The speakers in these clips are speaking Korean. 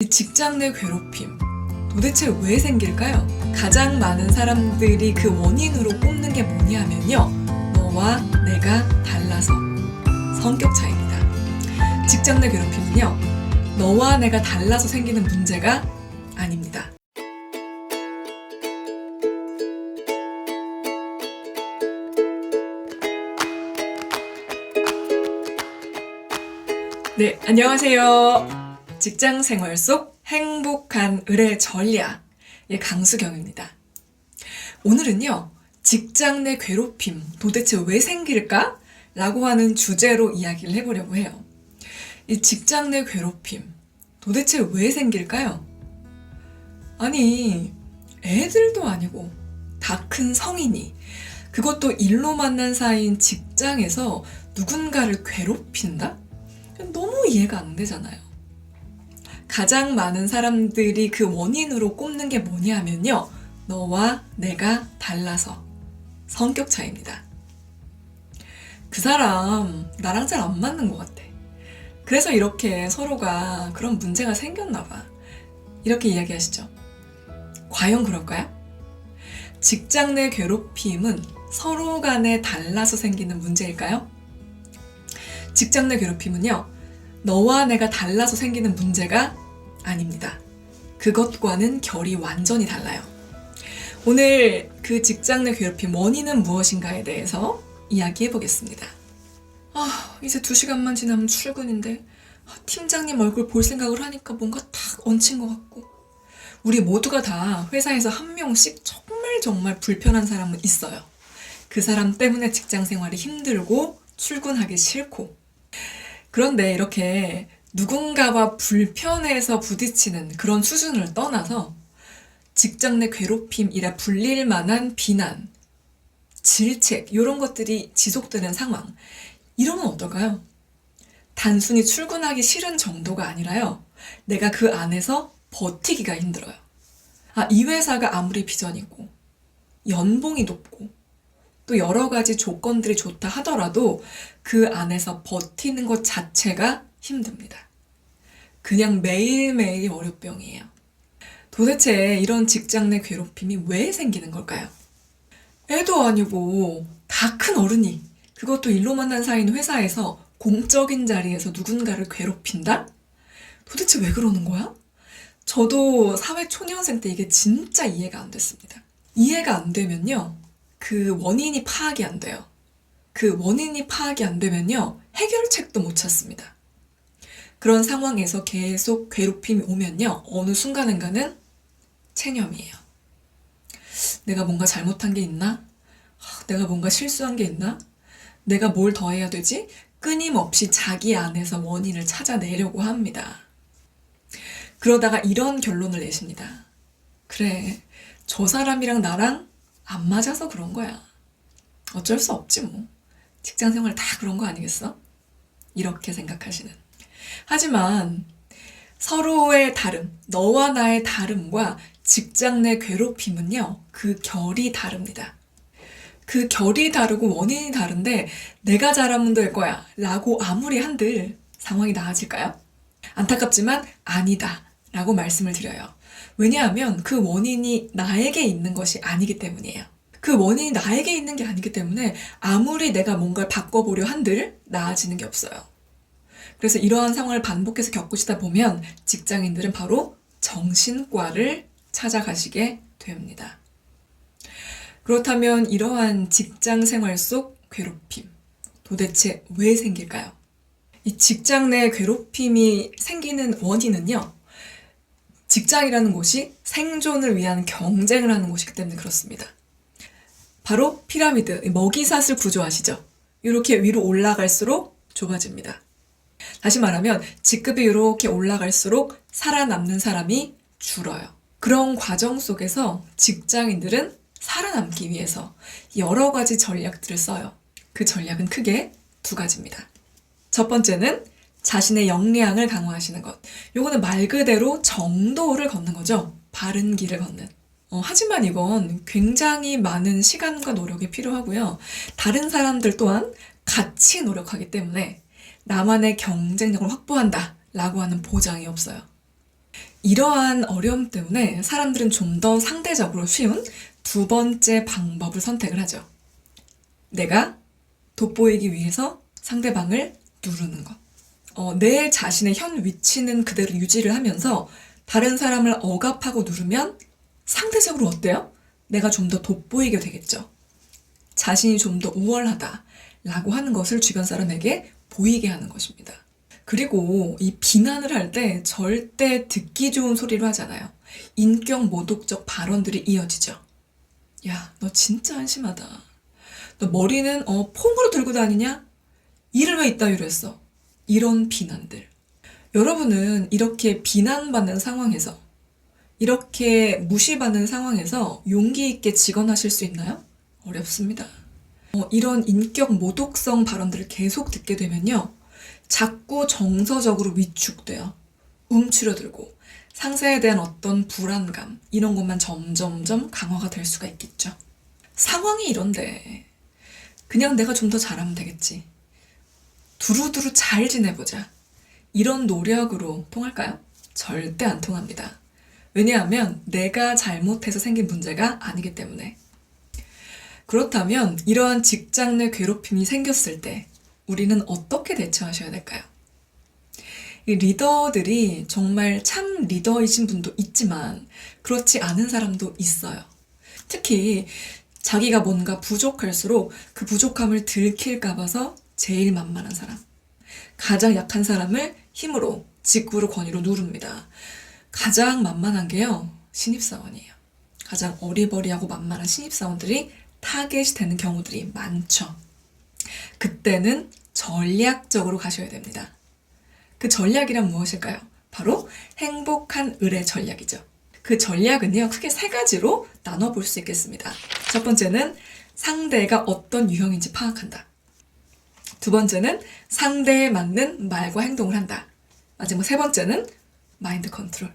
이 직장 내 괴롭힘 도대체 왜 생길까요? 가장 많은 사람들이 그 원인으로 꼽는 게 뭐냐면요. 너와 내가 달라서 성격 차이입니다. 직장 내 괴롭힘은요. 너와 내가 달라서 생기는 문제가 아닙니다. 네, 안녕하세요. 직장 생활 속 행복한 의뢰 전략. 의 강수경입니다. 오늘은요, 직장 내 괴롭힘 도대체 왜 생길까? 라고 하는 주제로 이야기를 해보려고 해요. 이 직장 내 괴롭힘 도대체 왜 생길까요? 아니, 애들도 아니고 다 큰 성인이 그것도 일로 만난 사이인 직장에서 누군가를 괴롭힌다? 너무 이해가 안 되잖아요. 가장 많은 사람들이 그 원인으로 꼽는 게 뭐냐면요. 너와 내가 달라서 성격 차이입니다. 그 사람 나랑 잘 안 맞는 것 같아. 그래서 이렇게 서로가 그런 문제가 생겼나 봐. 이렇게 이야기하시죠. 과연 그럴까요? 직장 내 괴롭힘은 서로 간에 달라서 생기는 문제일까요? 직장 내 괴롭힘은요, 너와 내가 달라서 생기는 문제가 아닙니다. 그것과는 결이 완전히 달라요. 오늘 그 직장 내 괴롭힘 원인은 무엇인가에 대해서 이야기해 보겠습니다. 아, 이제 두 시간만 지나면 출근인데, 아, 팀장님 얼굴 볼 생각을 하니까 뭔가 탁 얹힌 것 같고, 우리 모두가 다 회사에서 한 명씩 정말 정말 불편한 사람은 있어요. 그 사람 때문에 직장 생활이 힘들고, 출근하기 싫고, 그런데 이렇게 누군가와 불편해서 부딪히는 그런 수준을 떠나서 직장 내 괴롭힘이라 불릴 만한 비난, 질책, 이런 것들이 지속되는 상황. 이러면 어떨까요? 단순히 출근하기 싫은 정도가 아니라요. 내가 그 안에서 버티기가 힘들어요. 아, 이 회사가 아무리 비전이고, 연봉이 높고, 또 여러 가지 조건들이 좋다 하더라도 그 안에서 버티는 것 자체가 힘듭니다. 그냥 매일매일이 월요병이에요. 도대체 이런 직장 내 괴롭힘이 왜 생기는 걸까요? 애도 아니고 다 큰 어른이 그것도 일로 만난 사이인 회사에서 공적인 자리에서 누군가를 괴롭힌다? 도대체 왜 그러는 거야? 저도 사회 초년생 때 이게 진짜 이해가 안 됐습니다. 이해가 안 되면요. 그 원인이 파악이 안 돼요. 그 원인이 파악이 안 되면요. 해결책도 못 찾습니다. 그런 상황에서 계속 괴롭힘이 오면요. 어느 순간인가는 체념이에요. 내가 뭔가 잘못한 게 있나? 아, 내가 뭔가 실수한 게 있나? 내가 뭘 더 해야 되지? 끊임없이 자기 안에서 원인을 찾아내려고 합니다. 그러다가 이런 결론을 내십니다. 그래, 저 사람이랑 나랑 안 맞아서 그런 거야. 어쩔 수 없지 뭐. 직장 생활 다 그런 거 아니겠어? 이렇게 생각하시는. 하지만 서로의 다름, 너와 나의 다름과 직장 내 괴롭힘은요, 그 결이 다릅니다. 그 결이 다르고 원인이 다른데 내가 잘하면 될 거야 라고 아무리 한들 상황이 나아질까요? 안타깝지만 아니다 라고 말씀을 드려요. 왜냐하면 그 원인이 나에게 있는 것이 아니기 때문이에요. 그 원인이 나에게 있는 게 아니기 때문에 아무리 내가 뭔가를 바꿔보려 한들 나아지는 게 없어요. 그래서 이러한 상황을 반복해서 겪으시다 보면 직장인들은 바로 정신과를 찾아가시게 됩니다. 그렇다면 이러한 직장 생활 속 괴롭힘 도대체 왜 생길까요? 이 직장 내 괴롭힘이 생기는 원인은요. 직장이라는 곳이 생존을 위한 경쟁을 하는 곳이기 때문에 그렇습니다. 바로 피라미드, 먹이사슬 구조 아시죠? 이렇게 위로 올라갈수록 좁아집니다. 다시 말하면 직급이 이렇게 올라갈수록 살아남는 사람이 줄어요. 그런 과정 속에서 직장인들은 살아남기 위해서 여러 가지 전략들을 써요. 그 전략은 크게 두 가지입니다. 첫 번째는 자신의 역량을 강화하시는 것. 요거는 말 그대로 정도를 걷는 거죠. 바른 길을 걷는. 어, 하지만 이건 굉장히 많은 시간과 노력이 필요하고요. 다른 사람들 또한 같이 노력하기 때문에 나만의 경쟁력을 확보한다 라고 하는 보장이 없어요. 이러한 어려움 때문에 사람들은 좀 더 상대적으로 쉬운 두 번째 방법을 선택을 하죠. 내가 돋보이기 위해서 상대방을 누르는 것. 어, 내 자신의 현 위치는 그대로 유지를 하면서 다른 사람을 억압하고 누르면 상대적으로 어때요? 내가 좀 더 돋보이게 되겠죠. 자신이 좀 더 우월하다. 라고 하는 것을 주변 사람에게 보이게 하는 것입니다. 그리고 이 비난을 할 때 절대 듣기 좋은 소리로 하잖아요. 인격 모독적 발언들이 이어지죠. 야, 너 진짜 한심하다. 너 머리는 어 폼으로 들고 다니냐? 일을 왜 이따위로 했어? 이런 비난들. 여러분은 이렇게 비난받는 상황에서 이렇게 무시받는 상황에서 용기 있게 직언하실 수 있나요? 어렵습니다. 어, 이런 인격 모독성 발언들을 계속 듣게 되면요. 자꾸 정서적으로 위축돼요. 움츠러들고 상사에 대한 어떤 불안감 이런 것만 점점점 강화가 될 수가 있겠죠. 상황이 이런데 그냥 내가 좀 더 잘하면 되겠지. 두루두루 잘 지내보자. 이런 노력으로 통할까요? 절대 안 통합니다. 왜냐하면 내가 잘못해서 생긴 문제가 아니기 때문에. 그렇다면 이러한 직장 내 괴롭힘이 생겼을 때 우리는 어떻게 대처하셔야 될까요? 이 리더들이 정말 참 리더이신 분도 있지만 그렇지 않은 사람도 있어요. 특히 자기가 뭔가 부족할수록 그 부족함을 들킬까 봐서 제일 만만한 사람. 가장 약한 사람을 힘으로, 직구로 권위로 누릅니다. 가장 만만한 게요, 신입사원이에요. 가장 어리버리하고 만만한 신입사원들이 타겟이 되는 경우들이 많죠. 그때는 전략적으로 가셔야 됩니다. 그 전략이란 무엇일까요? 바로 행복한 의뢰 전략이죠. 그 전략은요, 크게 세 가지로 나눠볼 수 있겠습니다. 첫 번째는 상대가 어떤 유형인지 파악한다. 두 번째는 상대에 맞는 말과 행동을 한다. 마지막 세 번째는 마인드 컨트롤.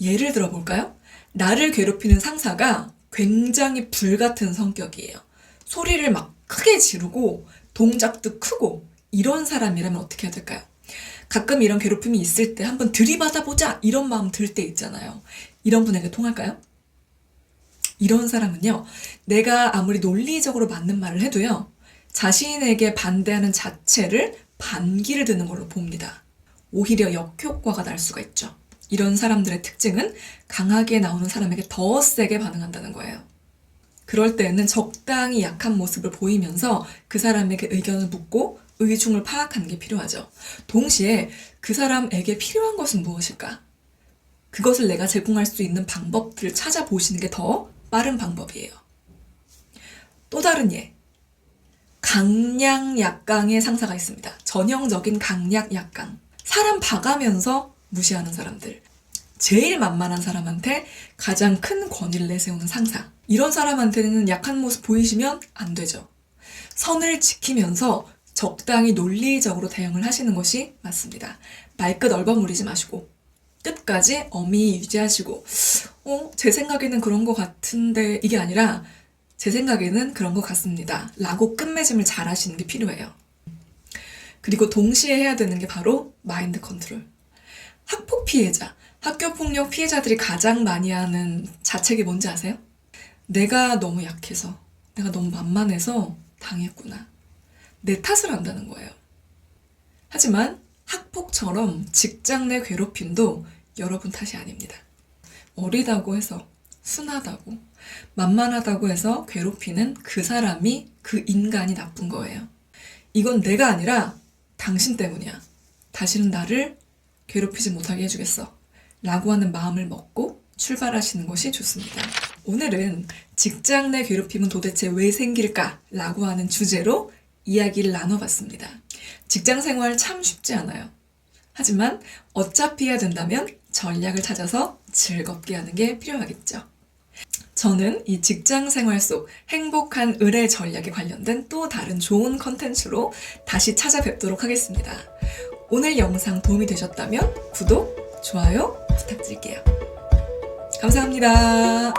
예를 들어 볼까요? 나를 괴롭히는 상사가 굉장히 불같은 성격이에요. 소리를 막 크게 지르고 동작도 크고 이런 사람이라면 어떻게 해야 될까요? 가끔 이런 괴롭힘이 있을 때 한번 들이받아 보자 이런 마음 들 때 있잖아요. 이런 분에게 통할까요? 이런 사람은요, 내가 아무리 논리적으로 맞는 말을 해도요, 자신에게 반대하는 자체를 반기를 드는 걸로 봅니다. 오히려 역효과가 날 수가 있죠. 이런 사람들의 특징은 강하게 나오는 사람에게 더 세게 반응한다는 거예요. 그럴 때에는 적당히 약한 모습을 보이면서 그 사람에게 의견을 묻고 의중을 파악하는 게 필요하죠. 동시에 그 사람에게 필요한 것은 무엇일까? 그것을 내가 제공할 수 있는 방법들을 찾아보시는 게 더 빠른 방법이에요. 또 다른 예. 강약 약강의 상사가 있습니다. 전형적인 강약 약강. 사람 봐가면서 무시하는 사람들. 제일 만만한 사람한테 가장 큰 권위를 내세우는 상사. 이런 사람한테는 약한 모습 보이시면 안 되죠. 선을 지키면서 적당히 논리적으로 대응을 하시는 것이 맞습니다. 말끝 얼버무리지 마시고 끝까지 어미 유지하시고 어, 제 생각에는 그런 것 같은데 이게 아니라 제 생각에는 그런 것 같습니다. 라고 끝맺음을 잘 하시는 게 필요해요. 그리고 동시에 해야 되는 게 바로 마인드 컨트롤. 학폭 피해자, 학교 폭력 피해자들이 가장 많이 하는 자책이 뭔지 아세요? 내가 너무 약해서, 내가 너무 만만해서 당했구나. 내 탓을 한다는 거예요. 하지만 학폭처럼 직장 내 괴롭힘도 여러분 탓이 아닙니다. 어리다고 해서, 순하다고, 만만하다고 해서 괴롭히는 그 사람이 그 인간이 나쁜 거예요. 이건 내가 아니라 당신 때문이야. 다시는 나를 괴롭히지 못하게 해주겠어. 라고 하는 마음을 먹고 출발하시는 것이 좋습니다. 오늘은 직장 내 괴롭힘은 도대체 왜 생길까? 라고 하는 주제로 이야기를 나눠봤습니다. 직장 생활 참 쉽지 않아요. 하지만 어차피 해야 된다면 전략을 찾아서 즐겁게 하는 게 필요하겠죠. 저는 이 직장 생활 속 행복한 의뢰 전략에 관련된 또 다른 좋은 컨텐츠로 다시 찾아뵙도록 하겠습니다. 오늘 영상 도움이 되셨다면 구독, 좋아요 부탁드릴게요. 감사합니다.